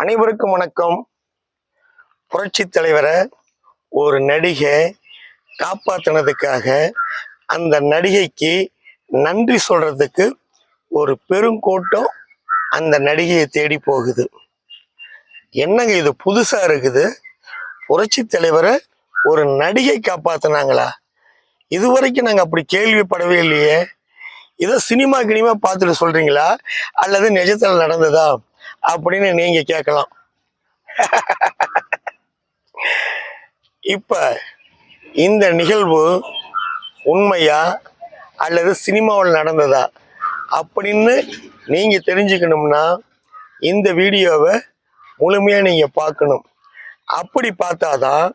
அனைவருக்கும் வணக்கம். புரட்சி தலைவரை ஒரு நடிகை காப்பாத்தினதுக்காக அந்த நடிகைக்கு நன்றி சொல்றதுக்கு ஒரு பெருங்கூட்டம் அந்த நடிகையை தேடி போகுது. என்னங்க இது புதுசா இருக்குது? புரட்சி தலைவரை ஒரு நடிகை காப்பாத்தினாங்களா? இதுவரைக்கும் நாங்கள் அப்படி கேள்விப்படவே இல்லையே. இதை சினிமா கினிமா பார்த்துட்டு சொல்கிறீங்களா அல்லது நிஜத்தில் நடந்ததா? அப்படின்னு நீங்க கேட்கலாம். இப்ப இந்த நிகழ்வு உண்மையா அல்லது சினிமாவில் நடந்ததா அப்படின்னு நீங்க தெரிஞ்சுக்கணும்னா இந்த வீடியோவை முழுமையாக நீங்க பார்க்கணும். அப்படி பார்த்தாதான்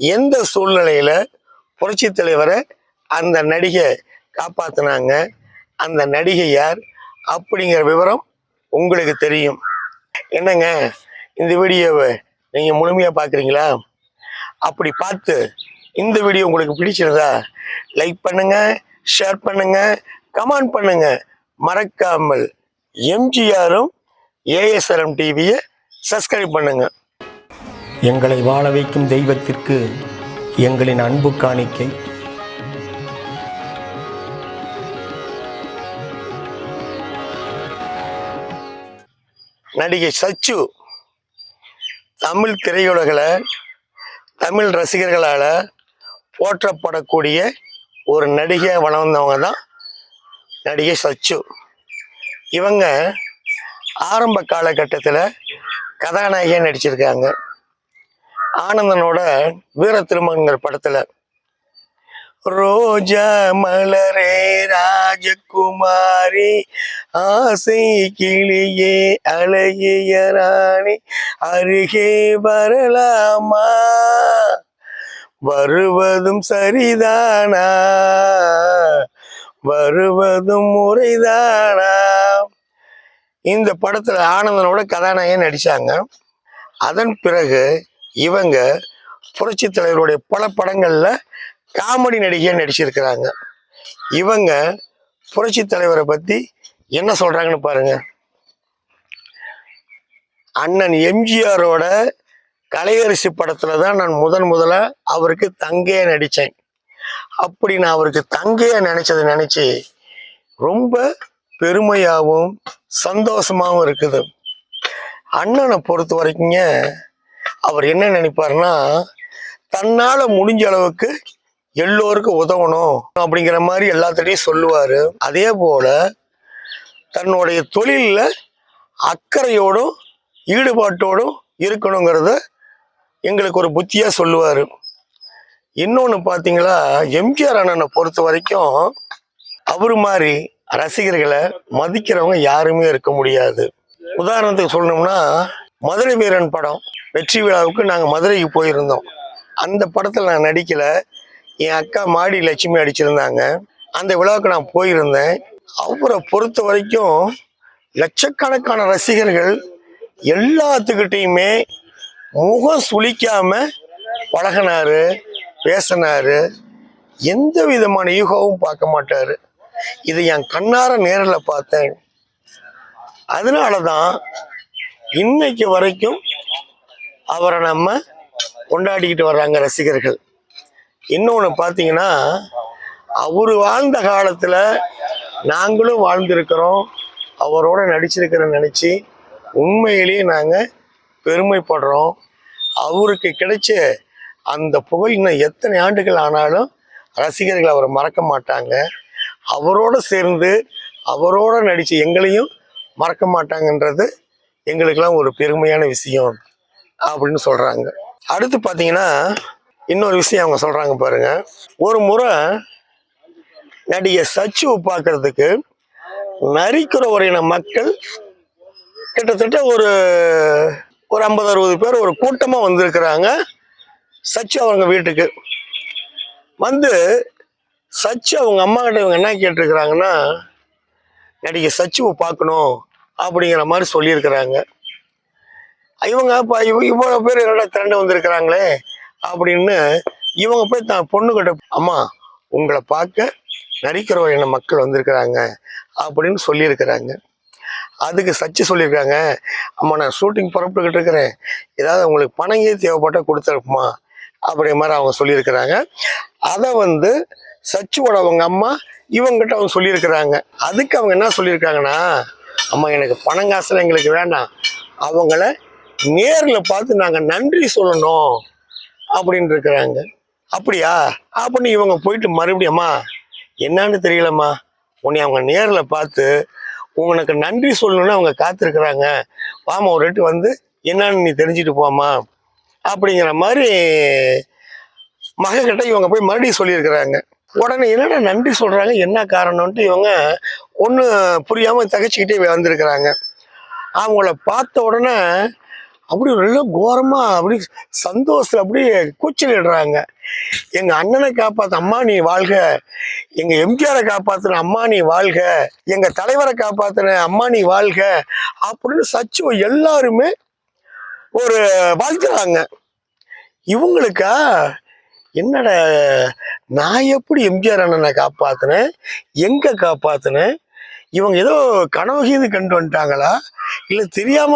எந்த சூழ்நிலையில புரட்சி தலைவரை அந்த நடிகை காப்பாத்தினாங்க அந்த நடிகை யார் அப்படிங்கிற விவரம் உங்களுக்கு தெரியும். என்னங்க? இந்த வீடியோவை நீங்கள் முழுமையாக பார்க்குறீங்களா அப்படி பார்த்து இந்த வீடியோ உங்களுக்கு பிடிச்சிருந்தா லைக் பண்ணுங்கள் ஷேர் பண்ணுங்கள் கமெண்ட் பண்ணுங்கள் மறக்காமல் எம்ஜிஆரும் ஏஎஸ்ஆர்எம் டிவியை சப்ஸ்கிரைப் பண்ணுங்க. எங்களை வாழ வைக்கும் தெய்வத்திற்கு எங்களின் அன்பு காணிக்கை. நடிகை சச்சு தமிழ் திரையுலகில் தமிழ் ரசிகர்களால் போற்றப்படக்கூடிய ஒரு நடிகை வளர்ந்தவங்க தான் நடிகை சச்சு. இவங்க ஆரம்ப காலகட்டத்தில் கதாநாயகியாக நடிச்சிருக்காங்க. ஆனந்தனோட வீர திருமங்கர் படத்தில் ரோஜா மலரே ராஜகுமாரி ஆசை கிளியே அழகிய ராணி அருகே வரலாமா? வருவதும் சரிதானா? வருவதும் முறைதானா? இந்த படத்துல ஆனந்தனோட கதாநாயகன் நடிச்சாங்க. அதன் பிறகு இவங்க புரட்சி தலைவருடைய பல படங்கள்ல காமெடி நடிகையாக நடிச்சிருக்கிறாங்க. இவங்க புரட்சி தலைவரை பத்தி என்ன சொல்றாங்கன்னு பாருங்க. அண்ணன் எம்ஜிஆரோட கலையரசி படத்துல தான் நான் முதன் முதல்ல அவருக்கு தங்கையாக நடித்தேன் அப்படி நான் அவருக்கு தங்கையா நினைச்சதை நினைச்சு ரொம்ப பெருமையாகவும் சந்தோஷமாகவும் இருக்குது. அண்ணனை பொறுத்த வரைக்குங்க அவர் என்ன நினைப்பாருன்னா தன்னால் முடிஞ்ச அளவுக்கு எல்லோருக்கும் உதவணும் அப்படிங்கிற மாதிரி எல்லாத்திட்டையும் சொல்லுவார். அதே போல் தன்னுடைய தொழிலில் அக்கறையோடும் ஈடுபாட்டோடும் இருக்கணுங்கிறத எங்களுக்கு ஒரு புத்தியாக சொல்லுவார். இன்னொன்று பார்த்தீங்களா எம்ஜிஆர் அண்ணனை பொறுத்த வரைக்கும் அவர் மாதிரி ரசிகர்களை மதிக்கிறவங்க யாருமே இருக்க முடியாது. உதாரணத்துக்கு சொல்லணும்னா மதுரை வீரன் படம் வெற்றி விழாவுக்கு நாங்கள் மதுரைக்கு போயிருந்தோம். அந்த படத்தில் நான் நடிக்கலை. என் அக்கா மாடி லட்சுமி அடிச்சிருந்தாங்க. அந்த விழாவுக்கு நான் போயிருந்தேன். அவரை பொறுத்த வரைக்கும் லட்சக்கணக்கான ரசிகர்கள் எல்லாத்துக்கிட்டையுமே முகம் சுளிக்காம பழகினாரு பேசினாரு. எந்த விதமான யூகாவும் பார்க்க மாட்டாரு. இது என் கண்ணார நேரில் பார்த்தேன். அதனால தான் இன்னைக்கு வரைக்கும் அவரை நம்ம கொண்டாடிக்கிட்டு வர்றாங்க ரசிகர்கள். இன்னொன்று பார்த்தீங்கன்னா அவர் வாழ்ந்த காலத்தில் நாங்களும் வாழ்ந்திருக்கிறோம். அவரோட நடிச்சிருக்கிறோன்னு நினச்சி உண்மையிலேயே நாங்கள் பெருமைப்படுறோம். அவருக்கு கிடைச்ச அந்த புகழ் இன்னும் எத்தனை ஆண்டுகள் ஆனாலும் ரசிகர்கள் அவரை மறக்க மாட்டாங்க. அவரோட சேர்ந்து அவரோட நடித்த எங்களையும் மறக்க மாட்டாங்கன்றது எங்களுக்கெல்லாம் ஒரு பெருமையான விஷயம் அப்படின்னு சொல்கிறாங்க அடுத்து பார்த்தீங்கன்னா இன்னொரு விஷயம் அவங்க சொல்கிறாங்க பாருங்க. ஒரு முறை நடிகை சச்சுவை பார்க்கறதுக்கு நரிக்கிற உரையின மக்கள் கிட்டத்தட்ட ஒரு ஒரு ஐம்பது அறுபது பேர் ஒரு கூட்டமாக வந்திருக்கிறாங்க. சச்சு அவங்க வீட்டுக்கு. வந்து சச்சு அவங்க அம்மா கிட்ட இவங்க என்ன கேட்டிருக்கிறாங்கன்னா நடிகை சச்சுவை பார்க்கணும் அப்படிங்கிற மாதிரி சொல்லியிருக்கிறாங்க. இவங்க இப்போ இவ இவ்வளோ பேர் என்னடா திரண்டு வந்திருக்கிறாங்களே. அப்படின்னு இவங்க போய் தான் பொண்ணுகிட்ட அம்மா உங்களை பார்க்க நடிக்கிற வகையான மக்கள் வந்திருக்கிறாங்க அப்படின்னு சொல்லியிருக்கிறாங்க. அதுக்கு சச்சி சொல்லியிருக்காங்க அம்மா நான் ஷூட்டிங் புறப்பட்டுக்கிட்டு இருக்கிறேன். ஏதாவது உங்களுக்கு பணங்கே தேவைப்பட்டா கொடுத்துருக்குமா? அப்படிங்கிற மாதிரி அவங்க சொல்லியிருக்கிறாங்க. அதை வந்து சச்சுவோட அவங்க அம்மா இவங்ககிட்ட அவங்க சொல்லியிருக்கிறாங்க. அதுக்கு அவங்க என்ன சொல்லியிருக்காங்கன்னா அம்மா எனக்கு பணம் காசுலாம் எங்களுக்கு வேண்டாம். அவங்கள நேரில் பார்த்து நாங்கள் நன்றி சொல்லணும். அப்படின்னு இருக்கிறாங்க. அப்படியா? அப்படின்னு இவங்க போயிட்டு மறுபடியும் என்னன்னு தெரியலம்மா. உன்னை அவங்க நேரில் பார்த்து உனக்கு நன்றி சொல்லணும்னு அவங்க காத்திருக்கிறாங்க. வாமா ஒரு ரெட்டு வந்து என்னன்னு நீ தெரிஞ்சுட்டு போமா அப்படிங்கிற மாதிரி மகக்கிட்ட இவங்க போய் மறுபடியும் சொல்லியிருக்கிறாங்க. உடனே என்னடா நன்றி சொல்கிறாங்க என்ன காரணம்ன்ட்டு இவங்க ஒன்று புரியாமல் தகச்சிக்கிட்டே வந்திருக்கிறாங்க. அவங்கள பார்த்த உடனே அப்படி நல்ல கோரமா அப்படி சந்தோஷத்துல அப்படியே கூச்சலிடுறாங்க. எங்க அண்ணனை காப்பாத்த அம்மா நீ வாழ்க. எங்க எம்ஜிஆரை காப்பாற்றின அம்மா நீ வாழ்க. எங்க தலைவரை காப்பாத்தின அம்மா நீ வாழ்க. அப்படின்னு சச்சுவ எல்லாருமே ஒரு வாழ்த்துறாங்க. இவங்களுக்கா என்னடா நான் எப்படி எம்ஜிஆர் அண்ணனை காப்பாத்தினேன்? எங்க காப்பாத்தினேன்? இவங்க ஏதோ கனவு கீது கண்டு வந்துட்டாங்களா? இல்லை தெரியாம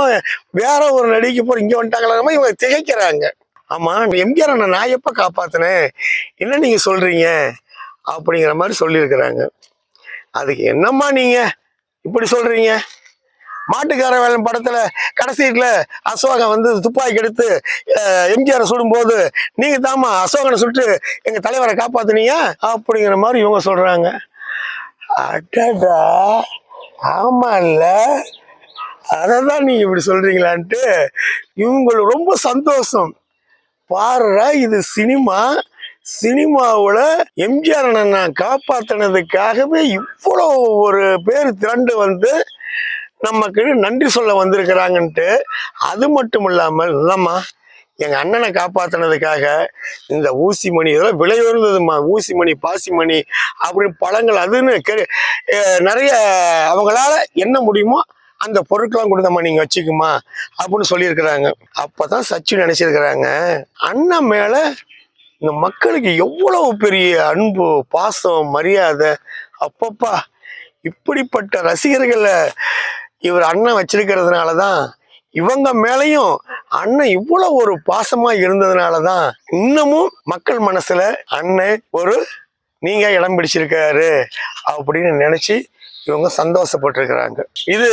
வேற ஒரு நடிகைக்கு போற இங்கே வந்துட்டாங்களா இவங்க திகைக்கிறாங்க. ஆமா எம்ஜிஆர் அண்ணன் நான் எப்போ காப்பாத்தினேன்? என்ன நீங்க சொல்றீங்க? அப்படிங்கிற மாதிரி சொல்லியிருக்கிறாங்க. அதுக்கு என்னம்மா நீங்க இப்படி சொல்றீங்க? மாட்டுக்கார வேலை படத்துல கடைசியில அசோகன் வந்து துப்பாக்கி எடுத்து எம்ஜிஆர் சுடும்போது நீங்க தாமா அசோகனை சுட்டு எங்க தலைவரை காப்பாத்துனீங்க? அப்படிங்கிற மாதிரி இவங்க சொல்றாங்க. அடடா. ஆமால்ல. அததான் நீங்க இப்படி சொல்றீங்களான்ட்டு இவங்களுக்கு ரொம்ப சந்தோஷம். பாருடா இது சினிமா. சினிமாவில் எம்ஜிஆர் நான் காப்பாத்தினதுக்காகவே இவ்வளோ ஒரு பேர் திரண்டு வந்து நமக்கு நன்றி சொல்ல வந்திருக்கிறாங்கன்ட்டு அது மட்டும் இல்லாமல் இல்லைம்மா எங்கள் அண்ணனை காப்பாற்றினதுக்காக இந்த ஊசி மணி இதெல்லாம் விலை உயர்ந்ததுமா ஊசி மணி பாசி மணி அப்படின்னு பழங்கள் அதுன்னு கெ- நிறைய அவங்களால என்ன முடியுமோ அந்த பொருட்கள்லாம் கொடுத்தம்மா நீங்கள் வச்சுக்குமா அப்படின்னு சொல்லியிருக்கிறாங்க. அப்பதான் சச்சின் நினச்சிருக்கிறாங்க. அண்ணன் மேலே இந்த மக்களுக்கு எவ்வளவு பெரிய அன்பு பாசம் மரியாதை அப்பப்பா இப்படிப்பட்ட ரசிகர்களை இவர் அண்ணன் வச்சிருக்கிறதுனால தான் இவங்க மேலையும் அண்ணன் இவ்வளவு ஒரு பாசமா இருந்ததுனால தான் இன்னமும் மக்கள் மனசுல அண்ணன் ஒரு நீங்க இடம் பிடிச்சிருக்காரு அப்படின்னு நினைச்சு இவங்க சந்தோஷப்பட்டிருக்கிறாங்க. இது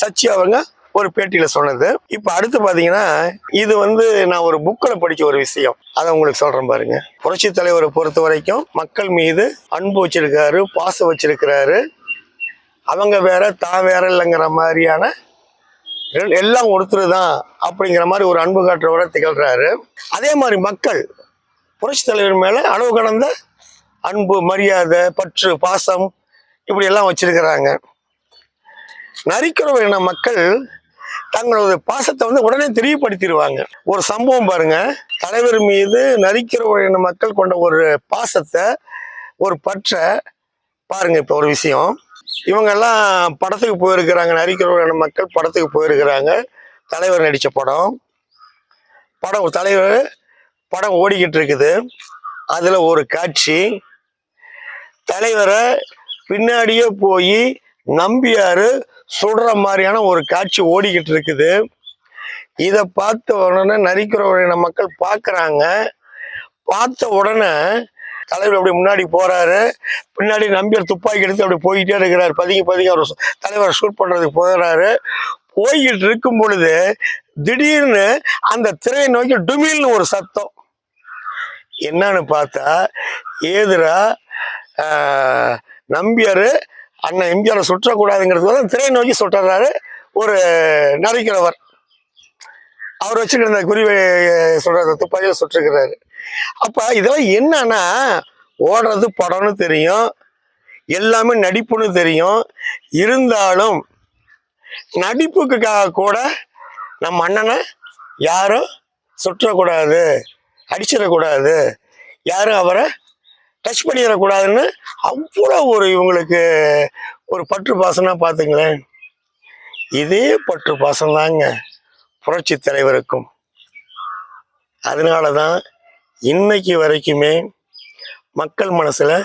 சச்சி அவங்க ஒரு பேட்டியில சொன்னது. இப்ப அடுத்து பாத்தீங்கன்னா இது வந்து நான் ஒரு புக்கில் படிச்ச ஒரு விஷயம். அதை உங்களுக்கு சொல்றேன் பாருங்க. புரட்சி தலைவரை பொறுத்த வரைக்கும் மக்கள் மீது அன்பு வச்சிருக்காரு பாசம் வச்சிருக்கிறாரு. அவங்க வேற தான் வேற இல்லைங்கிற மாதிரியான எல்லாம் ஒருத்தர் தான் அப்படிங்கிற மாதிரி ஒரு அன்பு காட்டுறவரை திகழ்கிறாரு அதே மாதிரி மக்கள் புரட்சி தலைவர் மேலே அளவு கடந்த அன்பு மரியாதை பற்று பாசம் இப்படி எல்லாம் வச்சிருக்கிறாங்க. நரிக்கிறவர் இன மக்கள் தங்களது பாசத்தை வந்து உடனே தெரியப்படுத்திடுவாங்க. ஒரு சம்பவம் பாருங்க. தலைவர் மீது நரிக்கிறவர் இன மக்கள் கொண்ட ஒரு பாசத்தை ஒரு பற்றை பாருங்க இப்போ ஒரு விஷயம். இவங்கெல்லாம் படத்துக்கு போயிருக்கிறாங்க. நரிக்கிறவ மக்கள் படத்துக்கு போயிருக்கிறாங்க. தலைவர் நடித்த படம். படம் தலைவர் படம் ஓடிக்கிட்டு இருக்குது அதில் ஒரு காட்சி. தலைவரை பின்னாடியே போய் நம்பியார் சுடுற மாதிரியான ஒரு காட்சி ஓடிக்கிட்டு இருக்குது இதை பார்த்த உடனே நரிக்கிற மக்கள் பார்க்குறாங்க. பார்த்த உடனே தலைவர் அப்படி முன்னாடி போறாரு. பின்னாடி நம்பியார் துப்பாக்கி எடுத்து அப்படி போய்கிட்டே இருக்கிறார். பதுங்கி பதுங்கி அவர் தலைவரை ஷூட் பண்றதுக்கு போகிறாரு போய்கிட்டு இருக்கும் பொழுது திடீர்னு அந்த திரையை நோக்கி டுமில்னு ஒரு சத்தம். என்னன்னு பார்த்தா ஏதுரா நம்பியார் அண்ணன் எம்ஜிஆரை சுற்றக்கூடாதுங்கிறது திரையை நோக்கி சுட்டுறாரு ஒரு நரிக்கிறவர் அவர் வச்சுக்கிற அந்த குறிவை சொல்ற துப்பாக்கியில் சுட்டிருக்கிறாரு. அப்போ இதெல்லாம் என்னன்னா ஓடுறது படம்னு தெரியும் எல்லாமே நடிப்புன்னு தெரியும். இருந்தாலும் நடிப்புக்காக கூட நம்ம அண்ணனை யாரும் சுற்றக்கூடாது அடிச்சிடக்கூடாது யாரும் அவரை டச் பண்ணிடக்கூடாதுன்னு அவ்வளோ ஒரு இவங்களுக்கு ஒரு பற்று பாசம்னா பார்த்துங்களேன். இதே பற்று பாசம் தாங்க புரட்சி தலைவருக்கும். அதனால தான் இன்னைக்கு வரைக்குமே மக்கள் மனசில்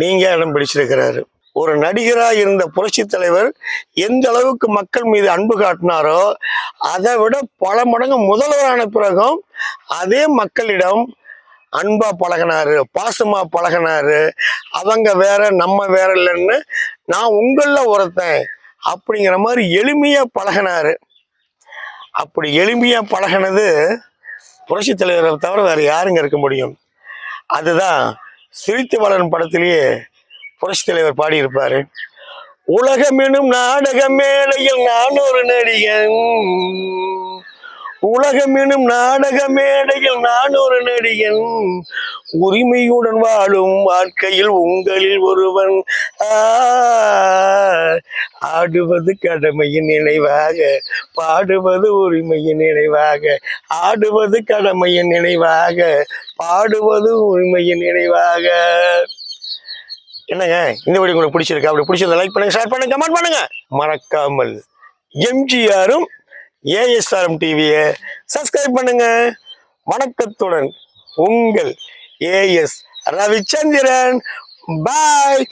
நீங்கள் இடம் பிடிச்சிருக்கிறாரு. ஒரு நடிகராக இருந்த புரட்சி தலைவர் எந்த அளவுக்கு மக்கள் மீது அன்பு காட்டினாரோ அதை விட பல மடங்கு முதல்வரான பிறகும் அதே மக்களிடம் அன்பா பழகினாரு பாசமா பழகினாரு. அவங்க வேற நம்ம வேற இல்லைன்னு நான் உங்களில் ஒருத்தன் அப்படிங்கிற மாதிரி எளிமையாக பழகினாரு. அப்படி எளிமையாக பழகினது புரட்சி தலைவரை தவிர வேறு யாருங்க இருக்க முடியும்? அதுதான் சிரித்து வளரும் படத்திலேயே புரட்சி தலைவர் பாடியிருப்பார். உலகம் எனும் நாடக மேடையில் நான் ஒரு நடிகன். உலகமெனும் நாடக மேடையில் நான் ஒரு நடிகன். உரிமையுடன் வாழும் வாழ்க்கையில் உங்களில் ஒருவன். ஆ, ஆடுவது கடமையின் நினைவாக பாடுவது உரிமையின் நினைவாக ஆடுவது கடமையின் நினைவாக பாடுவது உரிமையின் நினைவாக. என்னங்க இந்த வீடியோ உங்களுக்கு பிடிச்சிருக்கா? அப்படி பிடிச்சிருந்தா லைக் பண்ணுங்க ஷேர் பண்ணுங்க கமெண்ட் பண்ணுங்க. மறக்காமல் எம்ஜிஆரும் ஏஎஸ்ஆர்எம் டிவியை சப்ஸ்கிரைப் பண்ணுங்க. வணக்கத்துடன் உங்கள் ஏஎஸ் ரவிச்சந்திரன். பாய்